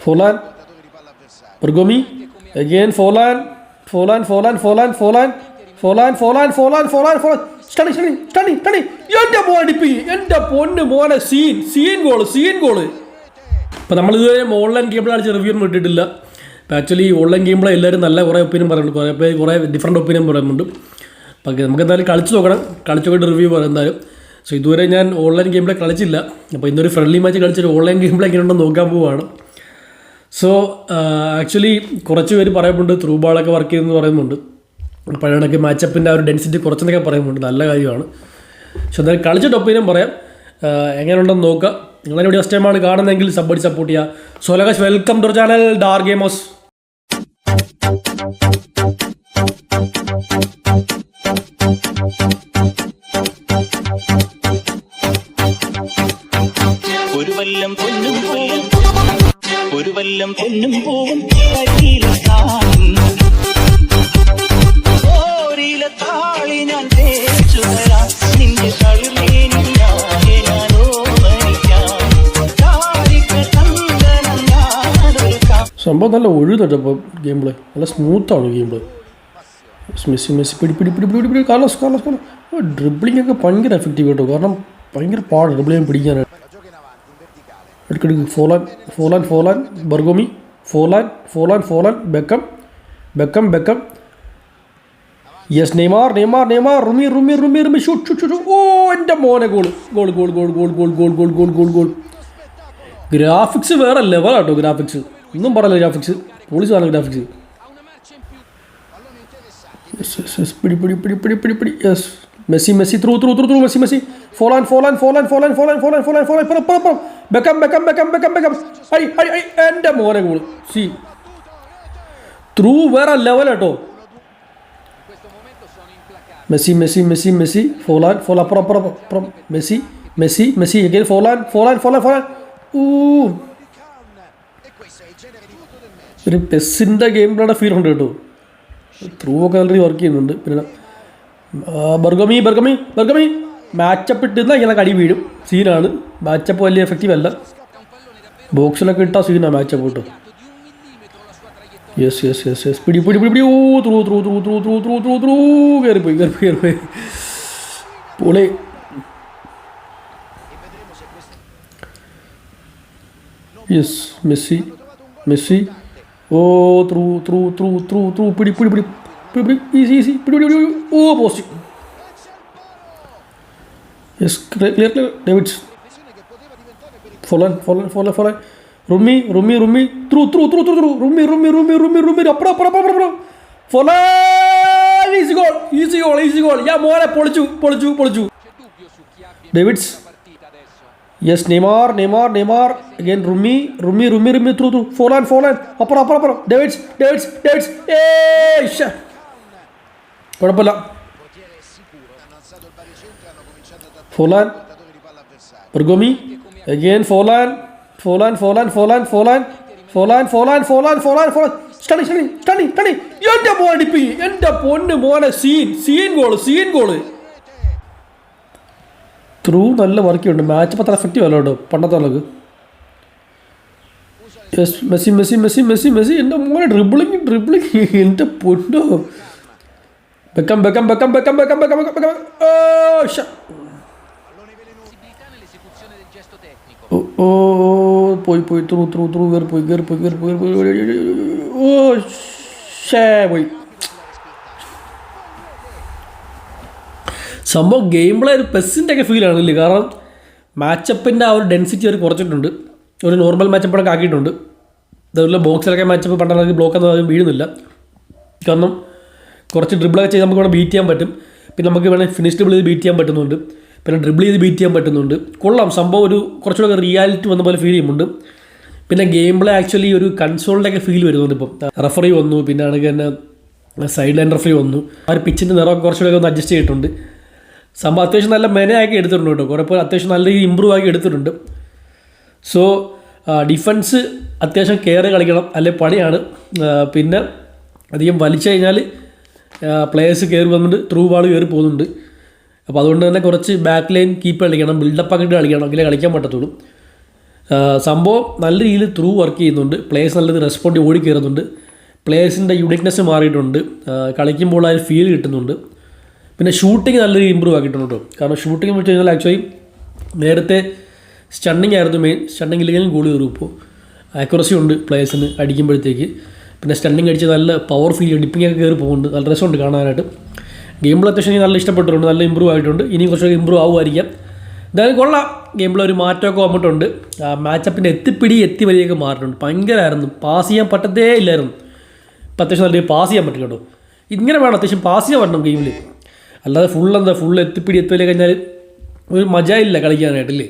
Forlan. Bergomi. Again Forlan. Forlan, Forlan, Forlan, Forlan. Forlan, Forlan, Forlan, Forlan, Forlan. സ്റ്റണി സ്റ്റണി സ്റ്റണി സ്റ്റണി എന്റെ മോടിപ്പി എന്റെ പൊന്ന് മോനെ scene scene goal scene goal നമ്മൾ നമ്മളിതുവരെ ഓൺലൈൻ ഗെയിം കളിച്ച് റിവ്യൂ ഒന്നും ഇട്ടിട്ടില്ല അപ്പോൾ ആക്ച്വലി ഓൺലൈൻ ഗെയിം പ്ലേ എല്ലാവരും നല്ല കുറേ ഒപ്പീനിയൻ പറയുന്നുണ്ട് കുറേ പേര് കുറേ ഡിഫറെന്റ് ഒപ്പീനിയൻ പറയുന്നുണ്ട് അപ്പം നമുക്ക് എന്തായാലും കളിച്ച് നോക്കണം കളിച്ച് നോക്കിയിട്ട് റിവ്യൂ പറയാം എന്തായാലും സോ ഇതുവരെ ഞാൻ ഓൺലൈൻ ഗെയിം പ്ലേ കളിച്ചില്ല. അപ്പോൾ ഇന്നൊരു ഫ്രണ്ട്ലി മാച്ച് കളിച്ചൊരു ഓൺലൈൻ ഗെയിം പ്ലേ എങ്ങനെയുണ്ടെന്ന് നോക്കാൻ പോവുകയാണ് സോ ആക്ച്വലി കുറച്ച് പേര് പറയുന്നുണ്ട് ത്രൂ ബാളൊക്കെ വർക്ക് ചെയ്തെന്ന് പറയുന്നുണ്ട്. പഴയണക്ക് മാച്ചപ്പിന്റെ ആ ഒരു ഡെൻസിറ്റി കുറച്ചെന്നൊക്കെ പറയുന്നുണ്ട് നല്ല കാര്യമാണ്. പക്ഷെ എന്തായാലും കളിച്ചിട്ട് ഒപ്പീനിയൻ പറയാം. എങ്ങനെയുണ്ടെന്ന് നോക്കുക നിങ്ങളെ വീഡിയോ ഫസ്റ്റ് ടൈമാണ് കാണുന്നതെങ്കിൽ സബ്ബടി സപ്പോർട്ട് ചെയ്യുക സോ ലഗസ് വെൽക്കം ടു ചാനൽ ഡാർ ഗെയിമോസ് ഒരു സംഭവം നല്ല ഒഴുകുന്നുണ്ട് ഇപ്പോൾ ഗെയിം പ്ലേ നല്ല സ്മൂത്താണ് ഗെയിം പ്ലേ മെസ്സി മെസ്സി പിടി പിടി പിടി പിടി പിടി കാർലോസ് കാർലോസ് കാർലോസ്. ഡ്രിബ്ലിംഗ് ഒക്കെ ഭയങ്കര എഫക്റ്റീവ് കേട്ടോ. കാരണം ഭയങ്കര പാട് ഡ്രിബ്ലിംഗ് പിടിക്കാനായിട്ട്. എടുക്കെടുക്ക് Forlan Forlan Forlan Bergomi Forlan Forlan Forlan Beckham Beckham Beckham yes Neymar Neymar Neymar റുമി റുമി റുമി റുമി ഷൂട്ട് ഷൂട്ട് ഷൂട്ട് ഓ എന്റെ മോനെ goal goal goal goal goal goal goal goal goal goal goal graphics വേറെ ലെവൽ ലെവലാട്ടോ graphics ഒന്നും പറയല്ല ഗ്രാഫിക്സ് ഗ്രാഫിക്സ് പിടി പിടി yes Messi Messi through through through through Messi Messi Forlan Forlan Forlan Forlan Forlan Forlan Forlan Forlan പുറം പുറം പുറം Beckham Beckham Beckham Beckham Beckham I ഐ ഐ എന്റെ മോനെ ഗോൾ സി ത്രൂ വേറെ level ലെവലാട്ടോ Messi Messi Messi Messi Forlan Forlan അപ്പുറം അപ്പുറം അപ്പുറം Messi Messi Messi again Forlan Forlan Forlan Forlan ഒരു പെസ്സിന്റെ ഗെയിം പ്ലേയുടെ ഫീൽ ഉണ്ട് കേട്ടോ. ത്രൂ ഒക്കെ നല്ല വർക്ക് ചെയ്യുന്നുണ്ട്. പിന്നെ ബർഗമി ബർഗമി ബർഗമി. മാച്ചപ്പ് ഇട്ടിരുന്നാൽ ഇങ്ങനെ കടി വീഴും. സീനാണ് മാച്ചപ്പ് വലിയ എഫക്റ്റീവ് അല്ല. ബോക്സിലൊക്കെ ഇട്ടാ സീനാണ് മാച്ചപ്പ് കിട്ടും. യെസ് യെസ് യെസ് യെസ് പിടി പിടി പിടി പിടി. ഓ through through through through through through through through കയറിപ്പോയി കയറിപ്പോയി കയറിപ്പോയി പൊളി. യെസ് മെസ്സി മെസ്സി ഓ through through through through through പിടി പിടി പിടി പിടി പിടി ഈസി ഈസി പിടി പിടി പിടി ഓ post yes clear clear Davids Forlan Forlan Forlan Forlan റുമി റുമി റുമി through through through through through റുമി റുമി റുമി റുമി റുമി അപ്പുറം അപ്പുറം അപ്പുറം അപ്പുറം Forlan easy goal easy goal easy goal ഞാൻ മോനെ പൊളിച്ചു പൊളിച്ചു പൊളിച്ചു. Davids Neymar Neymar Neymar again റുമി റുമി റുമി റുമി ത്രൂ ത്രൂ ഫോളാൻ ഫോളാൻ അപ്പുറം അപ്പുറം അപ്പുറം ഡേവിഡ്സ് ഡേവിഡ്സ് ഡേവിഡ്സ് ഏ ശ്ശെ. കുഴപ്പമില്ല. ഫോലാൻ Bergomi again ഫോലാൻ Forlan Forlan Forlan Forlan Forlan Forlan Forlan Forlan Forlan സ്റ്റണി സ്റ്റണി സ്റ്റണി സ്റ്റണി എന്റെ മോൻ അടിപ്പി. എന്റെ പൊന്ന് മോനെ. Scene scene goal scene goal through നല്ല വർക്ക് ഉണ്ട് മാച്ച് അത്ര എഫക്റ്റീവ് അല്ല കേട്ടോ. പണ്ടത്തെ ആൾക്ക് yes Messi Messi Messi Messi Messi. എന്റെ മോനെ ഡ്രിബിളിങ് ഡ്രിബിളിങ് എന്റെ പൊന്നോ. ബെക്കം Beckham Beckham Beckham Beckham Beckham Beckham ബെക്കം ഓ. ഓ പോയി പോയി. ത്രൂ ത്രൂ ത്രൂ കയറി പോയി കയറി പോയി കയറി പോയി ഓ ഷേ പോയി. സംഭവം ഗെയിം പ്ലേ ഒരു പെസ്സിന്റെ ഒക്കെ ഫീലാണല്ലേ കാരണം മാച്ചപ്പിന്റെ ആ ഒരു ഡെൻസിറ്റി അവർ കുറച്ചിട്ടുണ്ട്. ഒരു നോർമൽ മാച്ചപ്പൊക്കെ ആക്കിയിട്ടുണ്ട്. അതുപോലെ ബോക്സിലൊക്കെ മാച്ചപ്പ് പണ്ടാണെങ്കിൽ ബ്ലോക്ക് ഒന്നും വീഴുന്നില്ല. കാരണം കുറച്ച് ഡ്രിബിളൊക്കെ ചെയ്ത് നമുക്ക് വേണം ബീറ്റ് ചെയ്യാൻ പറ്റും. പിന്നെ നമുക്ക് വേണമെങ്കിൽ ഫിനിഷ് ഡ്രിബിൾ ചെയ്ത് ബീറ്റ് ചെയ്യാൻ പറ്റുന്നുണ്ട്. പിന്നെ ഡ്രിബിൾ ചെയ്ത് ബീറ്റ് ചെയ്യാൻ പറ്റുന്നുണ്ട്. കൊള്ളാം. സംഭവം ഒരു കുറച്ചുകൂടെ റിയാലിറ്റി വന്ന പോലെ ഫീൽ ചെയ്യുന്നുണ്ട്. പിന്നെ ഗെയിം പ്ലേ ആക്ച്വലി ഒരു കൺസോളിന്റെ ഒക്കെ ഫീൽ വരുന്നുണ്ട് ഇപ്പം. റഫറി വന്നു. പിന്നെ ആണെങ്കിൽ തന്നെ സൈഡ് ലൈൻ റഫറി വന്നു. ആ ഒരു പിച്ചിന്റെ നിറമൊക്കെ കുറച്ചുകൂടെ ഒന്ന് അഡ്ജസ്റ്റ് ചെയ്തിട്ടുണ്ട്. സംഭവം അത്യാവശ്യം നല്ല മെനയാക്കി എടുത്തിട്ടുണ്ട് കേട്ടോ. കുറേ പേർ അത്യാവശ്യം നല്ല രീതിയിൽ ഇമ്പ്രൂവ് ആക്കി എടുത്തിട്ടുണ്ട്. സോ ഡിഫൻസ് അത്യാവശ്യം കെയർ കളിക്കണം. അല്ലെ പണിയാണ്. പിന്നെ അധികം വലിച്ചു കഴിഞ്ഞാൽ പ്ലേയേഴ്സ് കയറി വന്നിട്ട് ത്രൂ ബാൾ കയറി പോകുന്നുണ്ട്. അപ്പോൾ അതുകൊണ്ട് തന്നെ കുറച്ച് ബാക്ക് ലൈൻ കീപ്പ് കളിക്കണം ബിൽഡപ്പ് ആക്കിയിട്ട് കളിക്കണം. എങ്കിലേ കളിക്കാൻ പറ്റത്തുള്ളൂ. സംഭവം നല്ല രീതിയിൽ ത്രൂ വർക്ക് ചെയ്യുന്നുണ്ട്. പ്ലേയേഴ്സ് നല്ല റെസ്പോണ്ട് ഓടി കയറുന്നുണ്ട് പ്ലേയേഴ്സിന്റെ യുണിക്നെസ് മാറിയിട്ടുണ്ട്. കളിക്കുമ്പോൾ ഒരു ഫീൽ കിട്ടുന്നുണ്ട്. പിന്നെ ഷൂട്ടിംഗ് നല്ല രീതിയിൽ ഇമ്പ്രൂവ് ആക്കിയിട്ടുണ്ട് കേട്ടോ കാരണം ഷൂട്ടിംഗ് വെച്ച് കഴിഞ്ഞാൽ ആക്ച്വലി നേരത്തെ സ്റ്റണ്ണിങ് ആയിരുന്നു മെയിൻ സ്റ്റണ്ണിങ് ഇല്ലെങ്കിലും ഗോളി കയറും ഇപ്പോൾ ആക്യുറസി ഉണ്ട് പ്ലേയേഴ്സിന് അടിക്കുമ്പോഴത്തേക്ക്. പിന്നെ സ്റ്റണ്ണിങ് അടിച്ച് നല്ല പവർ ഫീൽ ഡിപ്പിംഗ് ഒക്കെ കയറി പോകുന്നുണ്ട്. നല്ല രസമുണ്ട് കാണാനായിട്ട്. ഗെയിം പ്ലേ അത്യാവശ്യം നല്ല ഇഷ്ടപ്പെട്ടിട്ടുണ്ട്. നല്ല ഇമ്പ്രൂവ് ആയിട്ടുണ്ട്. ഇനിയും കുറച്ചൊക്കെ ഇമ്പ്രൂവ് ആവുമായിരിക്കാം. എന്തായാലും കൊള്ളാം. ഗെയിം പ്ലേ ഒരു മാറ്റമൊക്കെ വന്നിട്ടുണ്ട്. ആ മാച്ചപ്പിന്റെ എത്തിപ്പിടി എത്തി വരികയൊക്കെ മാറിയിട്ടുണ്ട്. ഭയങ്കരമായിരുന്നു പാസ് ചെയ്യാൻ പറ്റത്തേ ഇല്ലായിരുന്നു. ഇപ്പം അത്യാവശ്യം നല്ല പാസ് ചെയ്യാൻ പറ്റും കേട്ടോ ഇങ്ങനെ വേണം. അത്യാവശ്യം പാസ് ചെയ്യാൻ പറ്റണം ഗെയിമിൽ അല്ലാതെ ഫുൾ എന്താ ഫുൾ എത്തിപ്പിടി എത്തുമല്ലേ കഴിഞ്ഞാൽ ഒരു മജ ഇല്ല കളിക്കാനായിട്ടില്ലേ?